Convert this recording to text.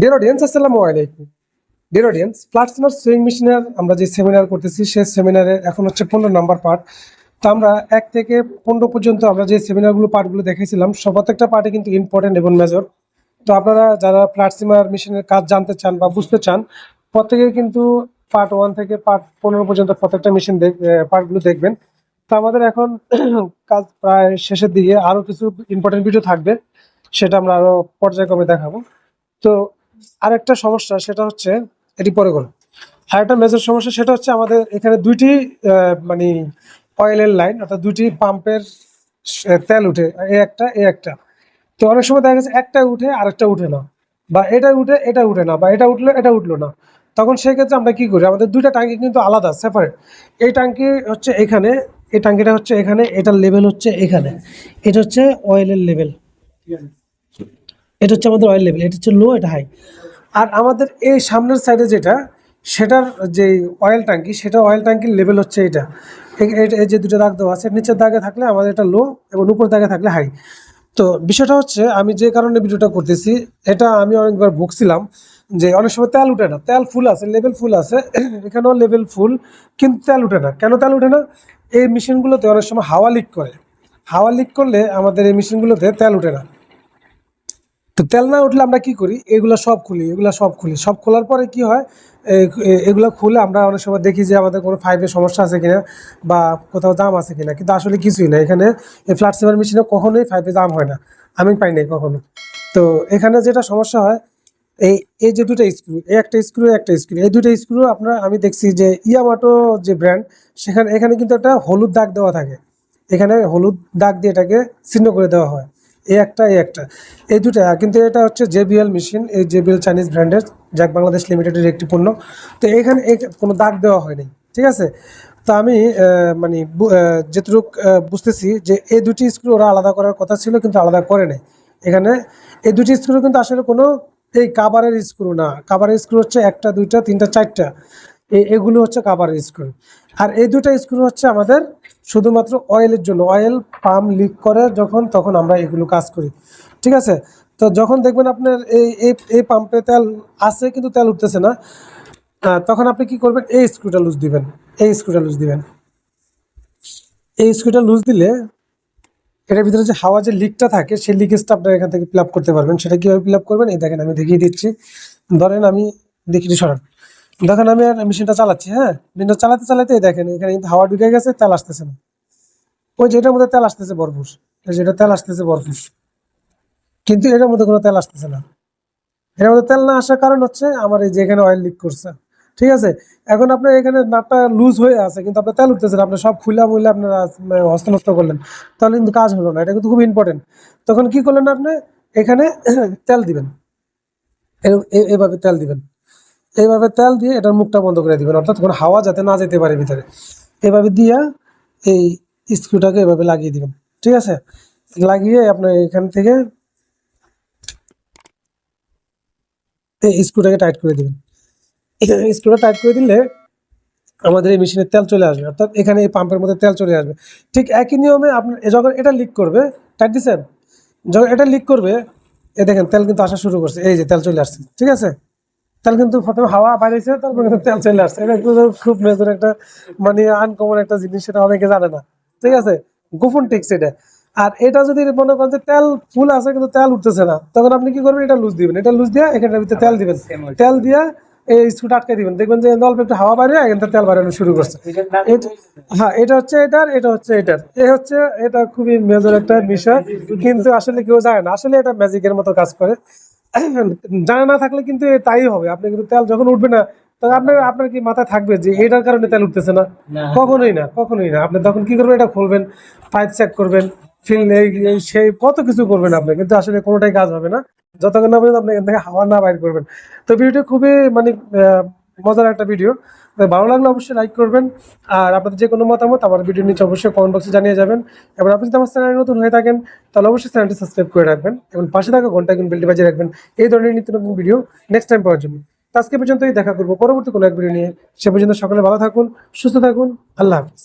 Dear audience আসসালামু আলাইকুম। Dear audience প্লাটসমার swing মেশিনের আমরা যে সেমিনার করতেছি, সেই সেমিনারের এখন হচ্ছে পনেরো নাম্বার পার্ট তো আমরা এক থেকে পনেরো পর্যন্ত আমরা যে সেমিনারগুলো পার্টগুলো দেখেছিলাম, সব প্রত্যেকটা পার্টে কিন্তু ইম্পর্টেন্ট এবং মেজর তো আপনারা যারা প্লাটসিমার মেশিনের কাজ জানতে চান বা বুঝতে চান প্রত্যেকে কিন্তু পার্ট ওয়ান থেকে পার্ট পনেরো পর্যন্ত প্রত্যেকটা মেশিন পার্টগুলো দেখবেন। তো আমাদের এখন কাজ প্রায় শেষের দিকে আরও কিছু ইম্পর্টেন্ট ভিডিও থাকবে, সেটা আমরা আরও পর্যায়ক্রমে দেখাবো। তো আরেকটা সমস্যা, সেটা হচ্ছে এটি পরে করো। আরেকটা মেজর সমস্যা, সেটা হচ্ছে আমাদের এখানে দুইটি মানে অয়েলের লাইন অর্থাৎ দুইটি পাম্পের তেল উঠে, এ একটা এ একটা। তো অনেক সময় দেখা গেছে একটা উঠে, আরেকটা উঠে না। বা এটা উঠে এটা উঠে না, বা এটা উঠল এটা উঠল না। তখন সেই ক্ষেত্রে আমরা কি করি, আমাদের দুইটা ট্যাঙ্কি কিন্তু আলাদা সেপারেট এই ট্যাঙ্কি হচ্ছে এখানে, এই ট্যাঙ্কিটা হচ্ছে এখানে, এটার লেভেল হচ্ছে এখানে। এটা হচ্ছে অয়েলের লেভেল এটা হচ্ছে আমাদের অয়েল লেভেল এটা হচ্ছে লো এটা হাই আর আমাদের এই সামনের সাইডে যেটা, সেটার যে অয়েল ট্যাঙ্কি সেটা অয়েল ট্যাঙ্কির লেভেল হচ্ছে এটা। এই- যে দুটো দাগ দেওয়া আছে, নিচের দাগে থাকলে আমাদের এটা লো এবং উপর দাগে থাকলে হাই তো বিষয়টা হচ্ছে, আমি যে কারণে ভিডিওটা করতেছি, এটা আমি অনেকবার ভুগছিলাম যে অনেক সময় তেল উঠে না। তেল ফুল আছে লেভেল ফুল আছে, এখানেও লেভেল ফুল কিন্তু তেল উঠে না। কেন তেল উঠে না? এই মেশিনগুলোতে অনেক সময় হাওয়া লিক করে। হাওয়া লিক করলে আমাদের এই মেশিনগুলোতে তেল উঠে না। তো তেল না উঠলে আমরা কি করি? এগুলো সব খুলি, এগুলো সব খুলি। সব খোলার পরে কি হয়? এগুলো খুলে আমরা অনেক সময় দেখি যে আমাদের কোনো ফাইভের সমস্যা আছে কিনা বা কোথাও দাম আছে কিনা। কিন্তু আসলে কিছুই না। এখানে এই ফ্ল্যাট সেভার মেশিনে কখনোই ফাইভে দাম হয় না। আমি পাই নাই কখনো। তো এখানে যেটা সমস্যা হয়, এই এই যে দুটো স্ক্রু এই একটা স্ক্রু একটা স্ক্রু এই দুটো স্ক্রু আপনার, আমি দেখছি যে ইয়ামাটো যে ব্র্যান্ড সেখানে, এখানে কিন্তু একটা হলুদ দাগ দেওয়া থাকে। এখানে হলুদ দাগ দিয়ে এটাকে চিহ্ন করে দেওয়া হয়। এই একটা এই একটা। এই দুটা কিন্তু এটা হচ্ছে জেবিএল মেশিন এই জেবিএল চাইনিজ ব্র্যান্ডের জ্যাক বাংলাদেশ লিমিটেডের একটি পণ্য। তো এখানে কোনো দাগ দেওয়া হয়নি ঠিক আছে? তো আমি মানে আহ, বুঝতেছি যে এই দুটি স্ক্রু ওরা আলাদা করার কথা ছিল কিন্তু আলাদা করে নেই। এখানে এই দুটি স্ক্রু কিন্তু আসলে কোনো এই কাবারের স্ক্রু না। কাবারের স্ক্রু হচ্ছে একটা দুইটা তিনটা চারটা। এ- এগুলো হচ্ছে কাবারের স্ক্রু আর এই দুটো স্ক্রু হচ্ছে আমাদের শুধুমাত্র অয়েলের জন্য। অয়েল পাম্প লিক করে যখন, তখন আমরা এগুলো কাজ করি। ঠিক আছে? তো যখন দেখবেন আপনার এই এই এই পাম্পে তেল আছে কিন্তু তেল উঠতেছে না তখন আপনি কি করবেন? এই স্ক্রুটা লুজ দিবেন। এই স্ক্রুটা লুজ দিবেন। এই স্ক্রুটা লুজ দিলে এটার ভিতরে যে হাওয়া যে লিকটা থাকে, সেই লিকেজটা আপনার এখান থেকে ফিল করতে পারবেন। সেটা কীভাবে ফিল করবেন? এই দেখেন, আমি দেখিয়ে দিচ্ছি। ধরেন আমি দেখি সরান। দেখেন আমি আর মেশিনটা চালাচ্ছি হ্যাঁ? মেশিনটা চালাতে চালাতে দেখেন, এখানে কিন্তু হাওয়া ঢুকে গেছে, তেল আসতেছে না। ওই যেটার মধ্যে তেল আসতেছে বরফুস। যেটা তেল আসতেছে বরফুস। কিন্তু এটার মধ্যে কোনো তেল আসতেছে না। এটার মধ্যে তেল না আসার কারণ হচ্ছে আমার এই যে এখানে অয়েল লিক করছে। ঠিক আছে? এখন আপনার এখানে নাটটা লুজ হয়ে আছে, কিন্তু আপনার তেল উঠতেছে না। আপনি সব খুলা মুলা আপনারা মানে হস্তনষ্ট করলেন। তাহলে কিন্তু কাজ হলো না। এটা কিন্তু খুব ইম্পর্টেন্ট তখন কি করলেন আপনি? এখানে তেল দিবেন। এভাবে তেল দিবেন। এইভাবে তেল দিয়ে এটার মুখটা বন্ধ করে দিবেন। অর্থাৎ কোনো হাওয়া যাতে না যেতে পারে ভিতরে। এভাবে দিয়া এই স্ক্রুটাকে এভাবে লাগিয়ে দিবেন। ঠিক আছে? লাগিয়ে আপনার এখান থেকে এই স্ক্রুটাকে টাইট করে দিবেন। স্ক্রুটা টাইট করে দিলে আমাদের এই মেশিনের তেল চলে আসবে। অর্থাৎ এখানে এই পাম্পের মধ্যে তেল চলে আসবে। ঠিক একই নিয়মে আপনার যখন এটা লিক করবে টাইট দিচ্ছেন যখন এটা লিক করবে, এ দেখেন তেল কিন্তু আসা শুরু করছে। এই যে তেল চলে আসছে। ঠিক আছে? তেল কিন্তু প্রথমে হাওয়া বাইরেছে তারপর কিন্তু তেল চলে আসছে। এটা কিন্তু খুব মেজর একটা মানে আনকমন একটা জিনিস সেটা অনেকে জানে না। ঠিক আছে? গোপন টিক্স এটা। আর এটা যদি মনে করেন যে তেল ফুল আছে কিন্তু তেল উঠতেছে না তখন আপনি কি করবেন? এটা লুজ দিবেন। এটা লুজ দিয়ে এখানটার ভিতরে তেল দিবেন। তেল দিয়ে এই স্ক্রুটা আটকে দিবেন। দেখবেন যে অল্প একটু হাওয়া বাইরে এখান থেকে তেল বাড়ানো শুরু করছে। হ্যাঁ এটা হচ্ছে এটার এটা হচ্ছে এটার। এ হচ্ছে এটা খুবই মেজর একটা বিষয়। কিন্তু আসলে কেউ জানে না। আসলে এটা ম্যাজিকের মতো কাজ করে। জানা না থাকলে কিন্তু তাই হবে। আপনি কিন্তু তেল যখন উঠবে না তখন আপনার আপনার কি মাথায় থাকবে যে এটার কারণে তেল উঠতেছে না? কখনোই না কখনোই না। আপনি তখন কি করবেন? এটা খুলবেন পাইপ চেক করবেন ফিল সেই কত কিছু করবেন আপনি কিন্তু আসলে কোনোটাই কাজ হবে না। যতক্ষণ না পর্যন্ত আপনি এখান থেকে হাওয়া না বাইর করবেন। তো ভিডিওটা খুবই মানে আহ, মজার একটা ভিডিও ভালো লাগলে অবশ্যই লাইক করবেন। আর আপনাদের যে কোনো মতামত আমার ভিডিও নিচে অবশ্যই কমেন্ট বক্সে জানিয়ে যাবেন। এবং আপনি যদি আমার চ্যানেলে নতুন হয়ে থাকেন, তাহলে অবশ্যই চ্যানেলটি সাবস্ক্রাইব করে রাখবেন এবং পাশে থাকা ঘণ্টা কিন্তু বেলটি বাজিয়ে রাখবেন। এই ধরনের নিত্য নতুন ভিডিও নেক্সট টাইম পাওয়ার জন্য। আজকে পর্যন্তই দেখা করব। পরবর্তী কোনো এক ভিডিও নিয়ে, সে পর্যন্ত সকালে ভালো থাকুন, সুস্থ থাকুন। আল্লাহ হাফিজ।